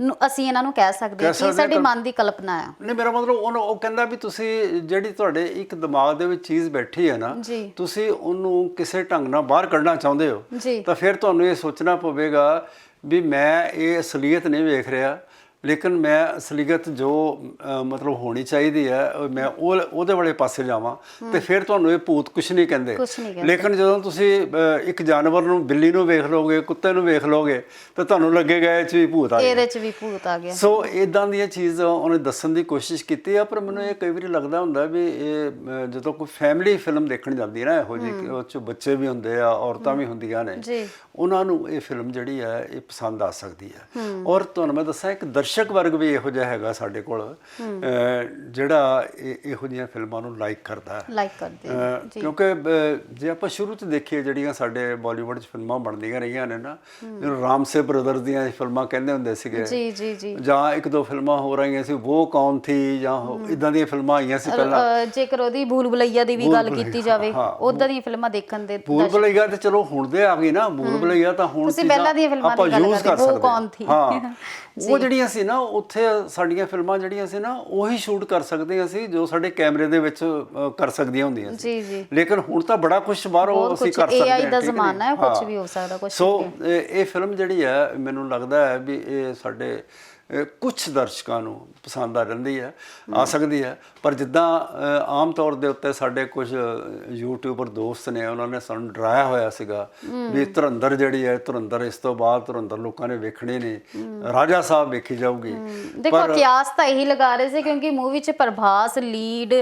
ਨੂੰ ਅਸੀਂ ਇਹਨਾਂ ਨੂੰ ਕਹਿ ਸਕਦੇ ਹਾਂ ਸਕਦੇ ਕਿ ਸਾਡੀ ਕਲ- ਮਨ ਦੀ ਕਲਪਨਾ ਆ। ਨਹੀਂ ਮੇਰਾ ਮਤਲਬ ਉਹਨੂੰ ਉਹ ਕਹਿੰਦਾ ਵੀ ਤੁਸੀਂ ਜਿਹੜੀ ਤੁਹਾਡੇ ਇੱਕ ਦਿਮਾਗ ਦੇ ਵਿੱਚ ਚੀਜ਼ ਬੈਠੀ ਹੈ ਨਾ ਜੀ। ਤੁਸੀਂ ਉਹਨੂੰ ਕਿਸੇ ਢੰਗ ਨਾਲ ਬਾਹਰ ਕੱਢਣਾ ਚਾਹੁੰਦੇ ਹੋ ਜੀ। ਤਾਂ ਫਿਰ ਤੁਹਾਨੂੰ ਇਹ ਸੋਚਣਾ ਪਵੇਗਾ ਵੀ ਮੈਂ ਇਹ ਅਸਲੀਅਤ ਨਹੀਂ ਵੇਖ ਰਿਹਾ। ਲੇਕਿਨ ਮੈਂ ਅਸਲੀਅਤ ਜੋ ਮਤਲਬ ਹੋਣੀ ਚਾਹੀਦੀ ਹੈ ਮੈਂ ਉਹ ਉਹਦੇ ਵਾਲੇ ਪਾਸੇ ਜਾਵਾਂ ਤੇ ਫਿਰ ਤੁਹਾਨੂੰ ਇਹ ਭੂਤ ਕੁਛ ਨਹੀਂ ਕਹਿੰਦੇ। ਲੇਕਿਨ ਜਦੋਂ ਤੁਸੀਂ ਇੱਕ ਜਾਨਵਰ ਨੂੰ ਬਿੱਲੀ ਨੂੰ ਵੇਖ ਲਓਗੇ ਕੁੱਤੇ ਨੂੰ ਵੇਖ ਲਓਗੇ ਤਾਂ ਤੁਹਾਨੂੰ ਲੱਗੇਗਾ ਇਹ ਚ ਵੀ ਭੂਤ ਆ ਗਿਆ। ਇਹਦੇ ਚ ਵੀ ਭੂਤ ਆ ਗਿਆ। ਸੋ ਇਦਾਂ ਦੀਆਂ ਚੀਜ਼ਾਂ ਉਹਨੇ ਦੱਸਣ ਦੀ ਕੋਸ਼ਿਸ਼ ਕੀਤੀ ਆ ਪਰ ਮੈਨੂੰ ਇਹ ਕਈ ਵਾਰੀ ਲੱਗਦਾ ਹੁੰਦਾ ਵੀ ਇਹ ਜਦੋਂ ਕੋਈ ਫੈਮਿਲੀ ਫਿਲਮ ਦੇਖਣ ਜਾਂਦੀ ਹੈ ਨਾ ਇਹੋ ਜਿਹੀ ਉਹ ਚ ਬੱਚੇ ਵੀ ਹੁੰਦੇ ਆ ਔਰਤਾਂ ਵੀ ਹੁੰਦੀਆਂ ਨੇ ਜੀ। ਉਹਨਾਂ ਨੂੰ ਇਹ ਫਿਲਮ ਜਿਹੜੀ ਹੈ ਇਹ ਪਸੰਦ ਆ ਸਕਦੀ ਹੈ। ਔਰ ਤੁਹਾਨੂੰ ਮੈਂ ਦੱਸਾਂ ਇੱਕ ਦਰਸ਼ਕ ਵਰਗ ਵੀ ਇਹੋ ਜਿਹਾ ਹੈਗਾ ਸਾਡੇ ਕੋਲ। ਜਿਹੜਾ ਇਹ- ਜਿਹੀਆਂ ਫਿਲਮਾਂ ਨੂੰ ਲਾਈਕ ਕਰਦਾ ਹੈ। ਲਾਈਕ ਕਰਦੇ। ਅਹ ਕਿਉਂਕਿ ਜੇ ਆਪਾਂ ਸ਼ੁਰੂ ਚ ਦੇਖੀਏ ਜਿਹੜੀਆਂ ਸਾਡੇ ਬਾਲੀਵੁੱਡ 'ਚ ਫਿਲਮਾਂ ਬਣਦੀਆਂ ਰਹੀਆਂ ਨੇ ਨਾ ਜਿਹਨੂੰ ਰਾਮਸੇ ਬ੍ਰਦਰਸ ਦੀਆਂ ਫਿਲਮਾਂ ਕਹਿੰਦੇ ਹੁੰਦੇ ਸੀਗੇ। ਜੀ ਜੀ ਜੀ। ਜਾਂ ਇੱਕ ਦੋ ਫਿਲਮਾਂ ਹੋ ਰਹੀਆਂ ਸੀ ਉਹ ਕੌਣ ਥੀ ਜਾਂ ਇਦਾਂ ਦੀਆਂ ਫਿਲਮਾਂ ਆਈਆਂ ਸੀ ਪਹਿਲਾਂ। ਜੇਕਰ ਉਹਦੀ ਭੂਲ ਭੁਲਈਆ ਦੀ ਵੀ ਗੱਲ ਕੀਤੀ ਜਾਵੇ ਹਾਂ, ਉਦਾਂ ਦੀਆਂ ਫਿਲਮਾਂ ਦੇਖਣ ਦੇ ਭੂਲ ਭੁਲਈਆ ਤੇ ਚਲੋ ਹੁਣ ਦੇ ਆ ਗਈ ਨਾ ਭੂਲ ਭੁਲਈਆ ਤਾਂ ਹੁਣ ਤੁਸੀਂ ਪਹਿਲਾਂ ਦੀਆਂ ਫਿਲਮਾਂ ਦੀ ਗੱਲ ਕਰਦੇ, ਸਕਦੇ ਕੌਣ ਥੀ? ਹਾਂ ਉਹ ਜਿਹੜੀਆਂ ਸੀ ਨਾ ਉੱਥੇ ਸਾਡੀਆਂ ਫਿਲਮਾਂ ਜਿਹੜੀਆਂ ਸੀ ਨਾ ਉਹੀ ਸ਼ੂਟ ਕਰ ਸਕਦੇ ਅਸੀਂ ਜੋ ਸਾਡੇ ਕੈਮਰੇ ਦੇ ਵਿੱਚ ਅ, ਕਰ ਸਕਦੀਆਂ ਹੁੰਦੀਆਂ ਸੀ ਜੀ ਜੀ ਲੇਕਿਨ ਹੁਣ ਤਾਂ ਬੜਾ ਕੁਝ ਬਾਹਰੋਂ ਬਹੁਤ ਅਸੀਂ ਕਰ ਸਕਦੇ ਹਾਂ AI ਦਾ ਠੀਕ ਨੀ? ਜ਼ਮਾਨਾ ਹੈ, ਹਾਂ। ਵੀ ਹੋ ਸਕਦਾ, ਕੁਛ ਸੋ ਇਹ ਇਹ ਫਿਲਮ ਜਿਹੜੀ ਹੈ ਮੈਨੂੰ ਲੱਗਦਾ ਹੈ ਵੀ ਇਹ ਸਾਡੇ ਕੁਝ ਦਰਸ਼ਕਾਂ ਨੂੰ ਪਸੰਦ ਆ ਜਾਂਦੀ ਹੈ ਆ ਸਕਦੀ ਹੈ। ਪਰ ਜਿੱਦਾਂ ਆਮ ਤੌਰ ਦੇ ਉੱਤੇ ਸਾਡੇ ਕੁਝ ਯੂਟਿਊਬਰ ਦੋਸਤ ਨੇ ਉਹਨਾਂ ਨੇ ਸਾਨੂੰ ਡਰਾਇਆ ਹੋਇਆ ਸੀਗਾ ਵੀ ਧੁਰੰਦਰ ਜਿਹੜੀ ਹੈ ਧੁਰੰਦਰ ਇਸ ਤੋਂ ਬਾਅਦ ਧੁਰੰਦਰ ਲੋਕਾਂ ਨੇ ਵੇਖਣੀ ਨਹੀਂ ਰਾਜਾ ਸਾਹਿਬ ਵੇਖੀ ਜਾਊਗੀ। ਦੇਖੋ ਕਿਆਸ ਤਾਂ ਇਹੀ ਲਗਾ ਰਹੇ ਸੀ ਕਿਉਂਕਿ ਮੂਵੀ 'ਚ ਪ੍ਰਭਾਸ ਲੀਡ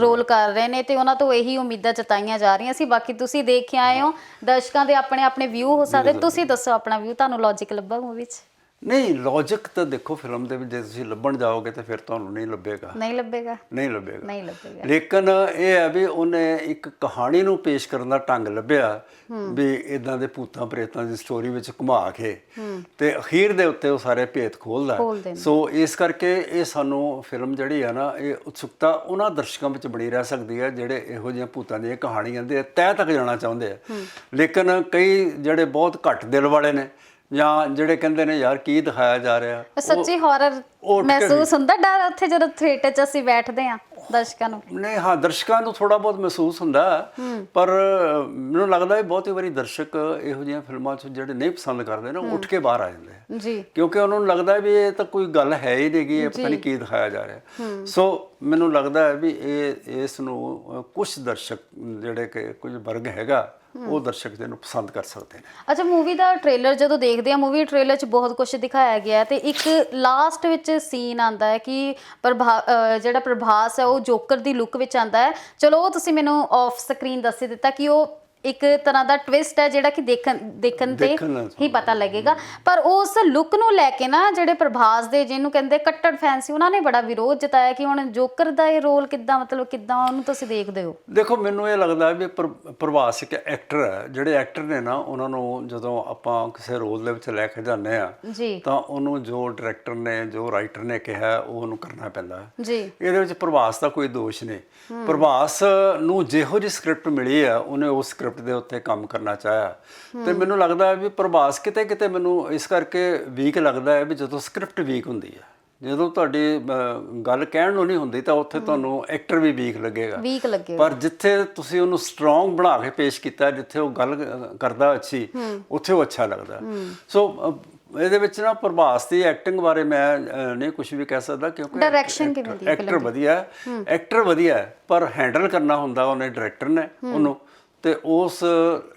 ਰੋਲ ਕਰ ਰਹੇ ਨੇ ਤੇ ਉਹਨਾਂ ਤੋਂ ਇਹੀ ਉਮੀਦਾਂ ਜਤਾਈਆਂ ਜਾ ਰਹੀਆਂ ਸੀ। ਬਾਕੀ ਤੁਸੀਂ ਦੇਖ ਕੇ ਆਏ ਹੋ ਦਰਸ਼ਕਾਂ ਦੇ ਆਪਣੇ ਆਪਣੇ ਵਿਊ ਹੋ ਸਕਦੇ। ਤੁਸੀਂ ਦੱਸੋ ਆਪਣਾ ਵਿਊ ਤੁਹਾਨੂੰ ਲੌਜੀਕ ਲੱਭਾ ਮੂਵੀ 'ਚ? ਨਹੀਂ ਲੌਜੀਕ ਤਾਂ ਦੇਖੋ ਫਿਲਮ ਦੇ ਵਿੱਚ ਜੇ ਤੁਸੀਂ ਲੱਭਣ ਜਾਓਗੇ ਤਾਂ ਫਿਰ ਤੁਹਾਨੂੰ ਨਹੀਂ ਲੱਭੇਗਾ। ਨਹੀਂ ਲੱਭੇਗਾ। ਨਹੀਂ ਲੱਭੇਗਾ। ਨਹੀਂ ਲੱਭੇਗਾ। ਲੇਕਿਨ ਇਹ ਹੈ ਵੀ ਉਹਨੇ ਇੱਕ ਕਹਾਣੀ ਨੂੰ ਪੇਸ਼ ਕਰਨ ਦਾ ਢੰਗ ਲੱਭਿਆ ਵੀ ਇਦਾਂ ਦੇ ਭੂਤਾਂ ਪ੍ਰੇਤਾਂ ਦੀ ਸਟੋਰੀ ਵਿੱਚ ਘੁਮਾ ਕੇ ਤੇ ਅਖੀਰ ਦੇ ਉੱਤੇ ਉਹ ਸਾਰੇ ਭੇਤ ਖੋਲਦਾ। ਸੋ ਇਸ ਕਰਕੇ ਇਹ ਸਾਨੂੰ ਫਿਲਮ ਜਿਹੜੀ ਹੈ ਨਾ ਇਹ ਉਤਸੁਕਤਾ ਉਹਨਾਂ ਦਰਸ਼ਕਾਂ ਵਿੱਚ ਬਣੀ ਰਹਿ ਸਕਦੀ ਹੈ ਜਿਹੜੇ ਇਹੋ ਜਿਹੀਆਂ ਭੂਤਾਂ ਦੀਆਂ ਕਹਾਣੀਆਂ ਦੇ ਤਹਿ ਤੱਕ ਜਾਣਾ ਚਾਹੁੰਦੇ ਆ। ਲੇਕਿਨ ਕਈ ਜਿਹੜੇ ਬਹੁਤ ਘੱਟ ਦਿਲ ਵਾਲੇ ਨੇ ਜਾਂ ਜਿਹੜੇ ਕਹਿੰਦੇ ਨੇ ਯਾਰ ਕੀ ਦਿਖਾਇਆ ਜਾ ਰਿਹਾ? ਸੱਚੀ ਹਾਰਰ ਮਹਿਸੂਸ ਹੁੰਦਾ ਡਰ ਉੱਥੇ ਜਦੋਂ ਥੀਏਟਰ 'ਚ ਅਸੀਂ ਬੈਠਦੇ ਆ ਦਰਸ਼ਕਾਂ ਨੂੰ? ਨਹੀਂ ਹਾਂ ਦਰਸ਼ਕਾਂ ਨੂੰ ਥੋੜਾ ਬਹੁਤ ਮਹਿਸੂਸ ਹੁੰਦਾ। ਪਰ ਮੈਨੂੰ ਲੱਗਦਾ ਹੈ ਬਹੁਤ ਹੀ ਵਾਰੀ ਦਰਸ਼ਕ ਇਹੋ ਜਿਹੀਆਂ ਫਿਲਮਾਂ 'ਚ ਜਿਹੜੇ ਨਹੀਂ ਪਸੰਦ ਕਰਦੇ ਨਾ ਉੱਠ ਕੇ ਬਾਹਰ ਆ ਜਾਂਦੇ ਆ। ਜੀ। ਕਿਉਂਕਿ ਉਹਨਾਂ ਨੂੰ ਲੱਗਦਾ ਹੈ ਵੀ ਇਹ ਤਾਂ ਕੋਈ ਗੱਲ ਹੈ ਹੀ ਨਹੀਂਗੀ ਇਹ ਪਤਾ ਨਹੀਂ ਕੀ ਦਿਖਾਇਆ ਜਾ ਰਿਹਾ। ਸੋ ਮੈਨੂੰ ਲੱਗਦਾ ਹੈ ਵੀ ਇਹ ਇਸ ਨੂੰ ਕੁਝ ਦਰਸ਼ਕ ਜਿਹੜੇ ਕਿ ਕੁਝ ਵਰਗ ਹੈਗਾ ਉਹ ਦਰਸ਼ਕ ਇਹਨੂੰ ਪਸੰਦ ਕਰ ਸਕਦੇ ਨੇ। ਅੱਛਾ ਮੂਵੀ ਦਾ ਟ੍ਰੇਲਰ ਜਦੋਂ ਦੇਖਦੇ ਆ ਮੂਵੀ ਟ੍ਰੇਲਰ 'ਚ ਬਹੁਤ ਕੁਝ ਦਿਖਾਇਆ ਗਿਆ ਤੇ ਇੱਕ ਲਾਸਟ ਵਿੱਚ ਸੀਨ ਆਂਦਾ ਹੈ ਕਿ ਜਿਹੜਾ ਪ੍ਰਭਾਸ ਹੈ ਉਹ ਜੋਕਰ ਦੀ ਲੁੱਕ ਵਿੱਚ ਆਂਦਾ ਹੈ। ਚਲੋ ਉਹ ਤੁਸੀਂ ਮੈਨੂੰ ਆਫ ਸਕਰੀਨ ਦੱਸ ਦਿੱਤਾ ਕਿ ਉਹ ਇੱਕ ਤਰ੍ਹਾਂ ਦਾ ਟਵਿਸਟ ਹੈ ਜਿਹੜਾ ਕਿ ਦੇਖਣ ਦੇਖਣ ਤੇ ਦੇਖਣ ਨਾਲ ਹੀ ਪਤਾ ਲੱਗੇਗਾ। ਪਰ ਉਸ ਲੁੱਕ ਨੂੰ ਲੈ ਕੇ ਨਾ ਜਿਹੜੇ ਪ੍ਰਭਾਸ ਦੇ ਜਿਹਨੂੰ ਕਹਿੰਦੇ ਕੱਟੜ ਫੈਨ ਸੀ ਉਹਨਾਂ ਨੇ ਬੜਾ ਵਿਰੋਧ ਜਤਾਇਆ ਕਿ ਹੁਣ ਜੋਕਰ ਦਾ ਇਹ ਰੋਲ ਕਿੱਦਾਂ ਮਤਲਬ ਕਿੱਦਾਂ ਉਹਨੂੰ ਤੁਸੀਂ ਦੇਖਦੇ ਹੋ? ਦੇਖੋ ਮੈਨੂੰ ਇਹ ਲੱਗਦਾ ਵੀ ਪ੍ਰ- ਪ੍ਰਭਾਸ ਇੱਕ ਐਕਟਰ ਹੈ। ਜਿਹੜੇ ਐਕਟਰ ਨੇ ਨਾ ਉਹਨਾਂ ਨੂੰ ਜਦੋਂ ਆਪਾਂ ਕਿਸੇ ਰੋਲ ਦੇ ਵਿੱਚ ਲੈ ਕੇ ਜਾਂਦੇ ਆ ਤਾਂ ਉਹਨੂੰ ਜੋ ਡਾਇਰੈਕਟਰ ਨੇ ਜੋ ਰਾਈਟਰ ਨੇ ਕਿਹਾ ਉਹ ਉਹਨੂੰ ਕਰਨਾ ਪੈਂਦਾ। ਜੀ। ਇਹਦੇ ਵਿੱਚ ਪ੍ਰਭਾਸ ਦਾ ਕੋਈ ਦੋਸ਼ ਨਹੀਂ। ਪ੍ਰਭਾਸ ਨੂੰ ਜਿਹੋ ਜਿਹੀ ਸਕ੍ਰਿਪਟ ਮਿਲੀ ਆ ਉਹਨੇ ਉਸ ਸਕ੍ਰਿਪਟ ਦੇ ਉੱਤੇ ਕੰਮ ਕਰਨਾ ਚਾਹਿਆ। ਤੇ ਮੈਨੂੰ ਲੱਗਦਾ ਹੈ ਵੀ ਪ੍ਰਭਾਸ ਕਿਤੇ ਕਿਤੇ ਮੈਨੂੰ ਇਸ ਕਰਕੇ ਵੀਕ ਲੱਗਦਾ ਹੈ ਵੀ ਜਦੋਂ ਸਕ੍ਰਿਪਟ ਵੀਕ ਹੁੰਦੀ ਹੈ। ਜਦੋਂ ਤੁਹਾਡੀ ਗੱਲ ਕਹਿਣ ਨੂੰ ਨਹੀਂ ਹੁੰਦੀ ਤਾਂ ਉੱਥੇ ਤੁਹਾਨੂੰ ਐਕਟਰ ਵੀ ਵੀਕ ਲੱਗੇਗਾ। ਵੀਕ ਲੱਗੇ ਪਰ ਜਿੱਥੇ ਤੁਸੀਂ ਉਹਨੂੰ ਸਟਰੋਂਗ ਬਣਾ ਕੇ ਪੇਸ਼ ਕੀਤਾ ਜਿੱਥੇ ਉਹ ਗੱਲ ਕਰਦਾ ਅੱਛੀ ਉੱਥੇ ਉਹ ਅੱਛਾ ਲੱਗਦਾ। ਸੋ ਇਹਦੇ ਵਿੱਚ ਨਾ ਪ੍ਰਭਾਸ ਦੀ ਐਕਟਿੰਗ ਬਾਰੇ ਮੈਂ ਨਹੀਂ ਕੁਝ ਵੀ ਕਹਿ ਸਕਦਾ ਕਿਉਂਕਿ Direction ਕਿਵੇਂ ਦੀ ਐਕਟਰ ਵਧੀਆ ਐਕਟਰ ਵਧੀਆ ਪਰ ਹੈਂਡਲ ਕਰਨਾ ਹੁੰਦਾ ਉਹਨੇ ਡਾਇਰੈਕਟਰ ਨੇ ਉਹਨੂੰ। ਤੇ ਉਸ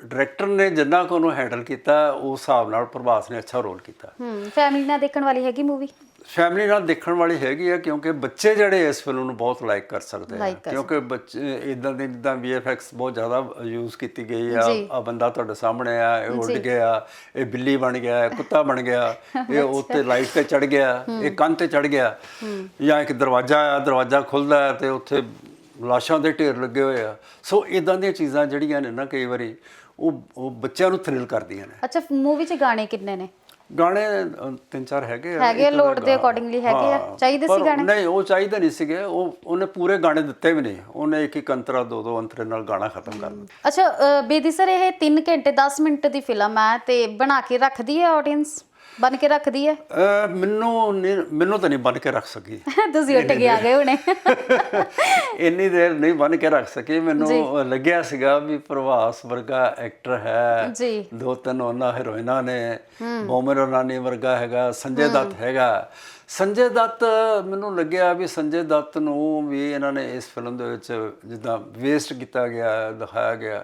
ਡਾਇਰੈਕਟਰ ਨੇ ਜਿੰਨਾ ਕੁ ਉਹਨੂੰ ਹੈਂਡਲ ਕੀਤਾ ਉਸ ਹਿਸਾਬ ਨਾਲ ਪ੍ਰਭਾਸ ਨੇ ਅੱਛਾ ਰੋਲ ਕੀਤਾ। ਹੂੰ ਫੈਮਿਲੀ ਨਾਲ ਦੇਖਣ ਵਾਲੀ ਹੈਗੀ ਮੂਵੀ? ਫੈਮਿਲੀ ਨਾਲ ਦੇਖਣ ਵਾਲੀ ਹੈਗੀ ਆ ਕਿਉਂਕਿ ਬੱਚੇ ਜਿਹੜੇ ਇਸ ਫਿਲਮ ਨੂੰ ਬਹੁਤ ਲਾਈਕ ਕਰ ਸਕਦੇ ਆ। ਕਿਉਂਕਿ ਬੱਚੇ ਇਦਾਂ ਦੇ ਜਿੱਦਾਂ VFX ਬਹੁਤ ਜ਼ਿਆਦਾ ਯੂਜ਼ ਕੀਤੀ ਗਈ ਆ। ਆ ਬੰਦਾ ਤੁਹਾਡੇ ਸਾਹਮਣੇ ਆ ਇਹ ਉੱਡ ਗਿਆ ਇਹ ਬਿੱਲੀ ਬਣ ਗਿਆ ਇਹ ਕੁੱਤਾ ਬਣ ਗਿਆ ਇਹ ਉੱਤੇ ਲਾਈਟ ਤੇ ਚੜ ਗਿਆ ਇਹ ਕੰਨ ਤੇ ਚੜ ਗਿਆ ਜਾਂ ਇੱਕ ਦਰਵਾਜ਼ਾ ਆ ਦਰਵਾਜ਼ਾ ਖੁੱਲਦਾ ਤੇ ਉੱਥੇ ਲਾਸ਼ਾਂ ਦੇ ਢੇਰ ਲੱਗੇ ਹੋਏ ਆ। ਸੋ ਇਦਾਂ ਦੀਆਂ ਚੀਜ਼ਾਂ ਜਿਹੜੀਆਂ ਨੇ ਨਾ ਕਈ ਵਾਰੀ ਉਹ ਉਹ ਬੱਚਿਆਂ ਨੂੰ ਥ੍ਰਿਲ ਕਰਦੀਆਂ ਨੇ। ਅੱਛਾ ਮੂਵੀ 'ਚ ਗਾਣੇ ਕਿੰਨੇ ਨੇ? ਗਾਣੇ ਤਿੰਨ ਚਾਰ ਹੈਗੇ ਆ ਹੈਗੇ ਲੋੜ ਦਾ accordingly ਹੈਗੇ ਆ। ਚਾਹੀਦੇ ਸੀ ਗਾਣੇ? ਨਹੀਂ ਉਹ ਚਾਹੀਦੇ ਨਹੀਂ ਸੀਗੇ। ਉਹ ਉਹਨੇ ਪੂਰੇ ਗਾਣੇ ਦਿੱਤੇ ਵੀ ਨਹੀਂ। ਉਹਨੇ ਇੱਕ ਇੱਕ ਅੰਤਰਾ ਦੋ ਦੋ ਅੰਤਰੇ ਨਾਲ ਗਾਣਾ ਖਤਮ ਕਰ ਦਿੱਤਾ। ਅੱਛਾ ਬੇਦੀ ਸਰ ਇਹ 3 ਘੰਟੇ 10 ਮਿੰਟ ਦੀ ਫਿਲਮ ਹੈ ਤੇ ਬਣਾ ਕੇ ਰੱਖਦੀ ਹੈ ਆਡੀਅנס ਬਨ ਕੇ ਰੱਖਦੀ ਹੈ ਅਹ ਮੈਨੂੰ ਨਹੀਂ ਮੈਨੂੰ ਤਾਂ ਨਹੀਂ ਬਨ ਕੇ ਰੱਖ ਸਕੀ। ਤੁਸੀਂ ਉੱਠ ਕੇ ਆ ਗਏ ਹੁਣੇ। ਇੰਨੀ ਦੇਰ ਨਹੀਂ ਬਨ ਕੇ ਰੱਖ ਸਕੀ। ਮੈਨੂੰ ਲੱਗਿਆ ਸੀਗਾ ਵੀ ਪ੍ਰਭਾਸ ਵਰਗਾ ਐਕਟਰ ਹੈ। ਜੀ। ਦੋ ਤਿੰਨ ਉਹਨਾਂ ਹੀਰੋਇਨਾਂ ਨੇ। ਬੋਮਰ ਰਾਨੀ ਵਰਗਾ ਹੈਗਾ ਸੰਜੇ ਦੱਤ ਹੈਗਾ। ਸੰਜੇ ਦੱਤ ਮੈਨੂੰ ਲੱਗਿਆ ਵੀ ਸੰਜੇ ਦੱਤ ਨੂੰ ਵੀ ਇਹਨਾਂ ਨੇ ਇਸ ਫਿਲਮ ਦੇ ਵਿੱਚ ਜਿੱਦਾਂ ਵੇਸਟ ਕੀਤਾ ਗਿਆ ਦਿਖਾਇਆ ਗਿਆ।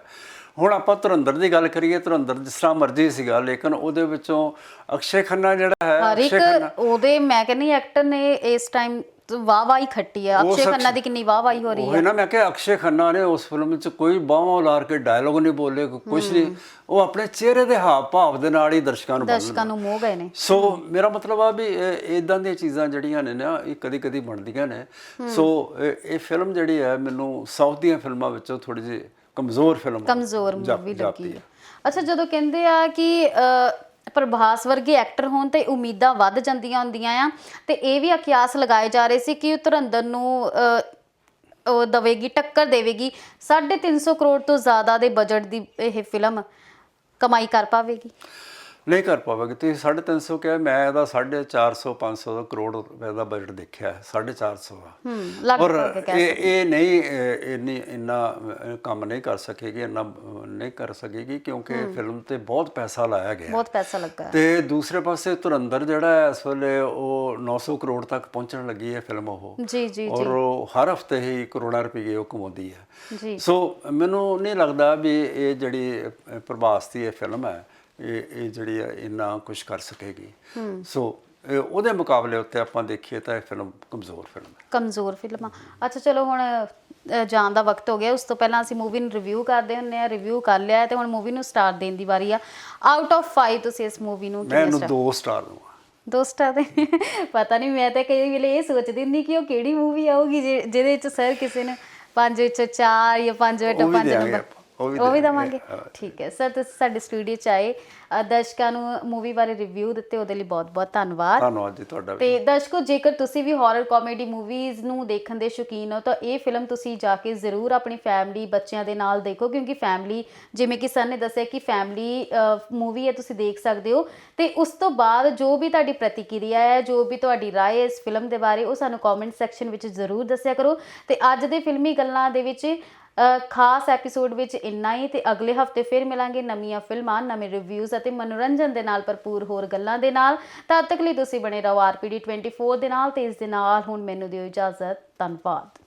ਹੁਣ ਆਪਾਂ ਧੁਰੰਦਰ ਦੀ ਗੱਲ ਕਰੀਏ ਧੁਰੰਦਰ ਜਿਸ ਤਰ੍ਹਾਂ ਮਰਜ਼ੀ ਸੀਗਾ ਲੇਕਿਨ ਉਹਦੇ ਵਿੱਚੋਂ ਅਕਸ਼ੇ ਖੰਨਾ ਜਿਹੜਾ ਹੈ ਅਕਸ਼ੇ ਖੰਨਾ ਉਹਦੇ ਮੈਂ ਕਹਿੰਦੀ ਐਕਟਰ ਨੇ ਇਸ ਟਾਈਮ ਵਾਹ ਵਾਹੀ ਖੱਟੀ ਆ। ਅਕਸ਼ੇ ਖੰਨਾ ਦੀ ਕਿੰਨੀ ਵਾਹ ਵਾਹੀ ਹੋ ਰਹੀ ਉਹ ਨਾ ਮੈਂ ਕਿਹਾ ਅਕਸ਼ੇ ਖੰਨਾ ਨੇ ਉਸ ਫਿਲਮ ਵਿੱਚ ਕੋਈ ਬਾਹਾਂ ਉਲਾਰ ਕੇ ਡਾਇਲੋਗ ਨਹੀਂ ਬੋਲੇ ਕੁਝ ਨਹੀਂ। ਉਹ ਆਪਣੇ ਚਿਹਰੇ ਦੇ ਹਾਵ ਭਾਵ ਦੇ ਨਾਲ ਹੀ ਦਰਸ਼ਕਾਂ ਨੂੰ ਦਰਸ਼ਕਾਂ ਨੂੰ ਮੋਹ ਗਏ ਨੇ। ਸੋ ਮੇਰਾ ਮਤਲਬ ਆ ਵੀ ਇਦਾਂ ਦੀਆਂ ਚੀਜ਼ਾਂ ਜਿਹੜੀਆਂ ਨੇ ਨਾ ਇਹ ਕਦੀ ਕਦੀ ਬਣਦੀਆਂ ਨੇ। ਸੋ ਇਹ ਫਿਲਮ ਜਿਹੜੀ ਹੈ ਮੈਨੂੰ ਸਾਊਥ ਦੀਆਂ ਫਿਲਮਾਂ ਵਿੱਚੋਂ ਥੋੜੀ ਜਿਹੀ ਕਮਜ਼ੋਰ ਫਿਲਮ ਕਮਜ਼ੋਰ ਮੂਵੀ ਲੱਗੀ ਅੱਛਾ ਜਦੋਂ ਕਹਿੰਦੇ ਆ ਕਿ ਪ੍ਰਭਾਸ ਵਰਗੇ ਐਕਟਰ ਹੋਣ ਤੇ ਉਮੀਦਾਂ ਵੱਧ ਜਾਂਦੀਆਂ ਹੁੰਦੀਆਂ ਆ ਤੇ ਇਹ ਵੀ ਅਕਿਆਸ ਲਗਾਏ ਜਾ ਰਹੇ ਸੀ ਕਿ ਉਹ ਧੁਰੰਦਰ ਨੂੰ ਉਹ ਦਵੇਗੀ ਟੱਕਰ ਦੇਵੇਗੀ। 350 ਕਰੋੜ ਤੋਂ ਜ਼ਿਆਦਾ ਦੇ ਬਜਟ ਦੀ ਇਹ ਫਿਲਮ ਕਮਾਈ ਕਰ ਪਾਵੇਗੀ। ਨਹੀਂ ਕਰ ਪਾਵਾਂਗੇ। ਤੁਸੀਂ 350 ਕਿਹਾ ਮੈਂ ਇਹਦਾ 450 500 ਦਾ ਕਰੋੜ ਰੁਪਏ ਦਾ ਬਜਟ ਦੇਖਿਆ ਹੈ 450 ਦਾ ਹੂੰ ਔਰ ਇਹ ਇਹ ਨਹੀਂ ਇੰਨੀ ਇੰਨਾ ਕੰਮ ਨਹੀਂ ਕਰ ਸਕੇਗੀ ਇੰਨਾ ਨਹੀਂ ਕਰ ਸਕੇਗੀ ਕਿਉਂਕਿ ਫਿਲਮ ਤੇ ਬਹੁਤ ਪੈਸਾ ਲਾਇਆ ਗਿਆ। ਬਹੁਤ ਪੈਸਾ ਲੱਗਾ। ਤੇ ਦੂਸਰੇ ਪਾਸੇ ਧੁਰੰਦਰ ਜਿਹੜਾ ਹੈ ਇਸ ਵੇਲੇ ਉਹ 900 ਕਰੋੜ ਤੱਕ ਪਹੁੰਚਣ ਲੱਗੀ ਹੈ ਫਿਲਮ ਉਹ। ਜੀ ਜੀ ਔਰ ਹਰ ਹਫ਼ਤੇ ਹੀ ਕਰੋੜਾਂ ਰੁਪਏ ਉਹ ਕਮਾਉਂਦੀ ਹੈ। ਜੀ। ਸੋ ਮੈਨੂੰ ਨਹੀਂ ਲੱਗਦਾ ਵੀ ਇਹ ਜਿਹੜੀ ਪ੍ਰਭਾਸ ਦੀ ਇਹ ਫਿਲਮ ਹੈ ਇਹ ਇਹ ਜਿਹੜੀ ਹੈ ਇੰਨਾ ਕੁਝ ਕਰ ਸਕੇਗੀ। ਸੋ ਉਹਦੇ ਮੁਕਾਬਲੇ ਉੱਤੇ ਆਪਾਂ ਦੇਖੀਏ ਤਾਂ ਇਹ ਫਿਲਮ ਕਮਜ਼ੋਰ ਫਿਲਮ ਹੈ। ਕਮਜ਼ੋਰ ਫਿਲਮਾਂ ਅੱਛਾ ਚਲੋ ਹੁਣ ਜਾਣ ਦਾ ਵਕਤ ਹੋ ਗਿਆ। ਉਸ ਤੋਂ ਪਹਿਲਾਂ ਅਸੀਂ ਮੂਵੀ ਨੂੰ ਰਿਵਿਊ ਕਰਦੇ ਹੁੰਨੇ ਆ ਰਿਵਿਊ ਕਰ ਲਿਆ ਤੇ ਹੁਣ ਮੂਵੀ ਨੂੰ ਸਟਾਰ ਦੇਣ ਦੀ ਵਾਰੀ ਆ। ਆਊਟ ਆਫ 5 ਤੁਸੀਂ ਇਸ ਮੂਵੀ ਨੂੰ ਮੈਂ ਕਿੰਨੇ ਇਹਨੂੰ ਸਟਾਰ ਦੋ ਸਟਾਰ ਦੂੰਗਾ ਦੋ ਸਟਾਰ ਦੇ? ਪਤਾ ਨਹੀਂ ਮੈਂ ਤਾਂ ਕਈ ਵੇਲੇ ਇਹ ਸੋਚਦੀ ਹੁੰਦੀ ਕਿ ਉਹ ਕਿਹੜੀ ਮੂਵੀ ਆਊਗੀ ਜਿਹਦੇ ਵਿੱਚ ਸਰ ਕਿਸੇ ਨੇ ਪੰਜ ਵਿੱਚ ਚਾਰ ਜਾਂ ਪੰਜ ਵਿੱਚ ਉਹ ਵੀ ਪੰਜ ਦਿਆਂਗੇ ਨੰਬਰ ਆਪਾਂ, ਉਹ ਵੀ ਉਹ ਵੀ ਦਿਆਂਗੇ, ਦਵਾਂਗੇ ਹਾਂ। ਠੀਕ ਹੈ ਸਰ ਤੁਸੀਂ ਸਾਡੇ ਸਟੂਡੀਓ ਚ ਆਏ ਅ, ਦਰਸ਼ਕਾਂ ਨੂੰ ਮੂਵੀ ਬਾਰੇ ਰਿਵਿਊ ਦਿੱਤੇ ਉਹਦੇ ਲਈ ਬਹੁਤ-ਬਹੁਤ ਧੰਨਵਾਦ ਧੰਨਵਾਦ ਜੀ ਤੁਹਾਡਾ ਵੀ ਤੇ ਦਰਸ਼ਕੋ ਜੇਕਰ ਤੁਸੀਂ ਵੀ ਹਾਰਰ ਕਾਮੇਡੀ ਮੂਵੀਜ਼ ਨੂੰ ਦੇਖਣ ਦੇ ਸ਼ੌਕੀਨ ਹੋ ਤਾਂ ਇਹ ਫਿਲਮ ਤੁਸੀਂ ਜਾ ਕੇ ਜ਼ਰੂਰ ਆਪਣੀ ਫੈਮਿਲੀ ਬੱਚਿਆਂ ਦੇ ਨਾਲ ਦੇਖੋ ਕਿਉਂਕਿ ਫੈਮਿਲੀ ਜਿਵੇਂ ਕਿ ਸਰ ਨੇ ਦੱਸਿਆ ਕਿ ਫੈਮਿਲੀ ਮੂਵੀ ਹੈ ਤੁਸੀਂ ਦੇਖ ਸਕਦੇ ਹੋ ਤੇ ਉਸ ਤੋਂ ਬਾਅਦ ਜੋ ਵੀ ਤੁਹਾਡੀ ਪ੍ਰਤੀਕਿਰਿਆ ਹੈ ਜੋ ਵੀ ਤੁਹਾਡੀ رائے ਹੈ ਇਸ ਫਿਲਮ ਦੇ ਬਾਰੇ ਉਹ ਸਾਨੂੰ ਕਮੈਂਟ ਸੈਕਸ਼ਨ ਵਿੱਚ ਜ਼ਰੂਰ ਦੱਸਿਆ ਕਰੋ ਤੇ ਅੱਜ ਦੇ ਫਿਲਮੀ ਗੱਲਾਂ ਦੇ ਵਿੱਚ ਅ, ਖਾਸ ਐਪੀਸੋਡ ਵਿੱਚ ਇੰਨਾ ਹੀ ਤੇ ਅਗਲੇ ਹਫ਼ਤੇ ਫਿਰ ਮਿਲਾਂਗੇ ਨਵੀਆਂ ਫਿਲਮਾਂ, ਨਵੇਂ ਰਿਵਿਊਜ਼ ਅਤੇ ਮਨੋਰੰਜਨ ਦੇ ਨਾਲ ਭਰਪੂਰ ਹੋਰ ਗੱਲਾਂ ਦੇ ਨਾਲ। ਤਦ ਤੱਕ ਲਈ ਤੁਸੀਂ ਬਣੇ ਰਹੋ ਆਰਪੀਡੀ 24 ਦੇ ਨਾਲ ਤੇ ਇਸ ਦੇ ਨਾਲ ਹੁਣ ਮੈਨੂੰ ਦਿਓ ਇਜਾਜ਼ਤ। ਧੰਨਵਾਦ।